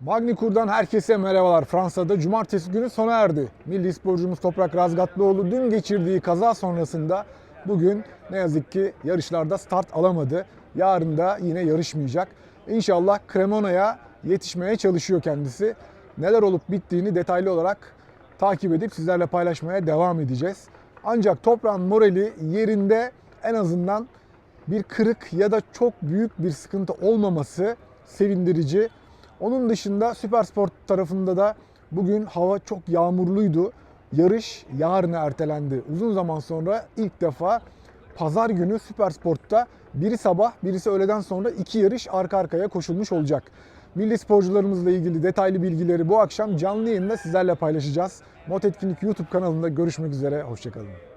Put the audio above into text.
Magnikur'dan herkese merhabalar. Fransa'da cumartesi günü sona erdi. Milli sporcumuz Toprak Razgatlıoğlu dün geçirdiği kaza sonrasında bugün ne yazık ki yarışlarda start alamadı. Yarın da yine yarışmayacak. İnşallah Cremona'ya yetişmeye çalışıyor kendisi. Neler olup bittiğini detaylı olarak takip edip sizlerle paylaşmaya devam edeceğiz. Ancak toprağın morali yerinde en azından bir kırık ya da çok büyük bir sıkıntı olmaması sevindirici. Onun dışında Süperspor tarafında da bugün hava çok yağmurluydu. Yarış yarına ertelendi. Uzun zaman sonra ilk defa pazar günü Süpersport'ta biri sabah birisi öğleden sonra iki yarış arka arkaya koşulmuş olacak. Milli sporcularımızla ilgili detaylı bilgileri bu akşam canlı yayında sizlerle paylaşacağız. Not Etkinlik YouTube kanalında görüşmek üzere. Hoşçakalın.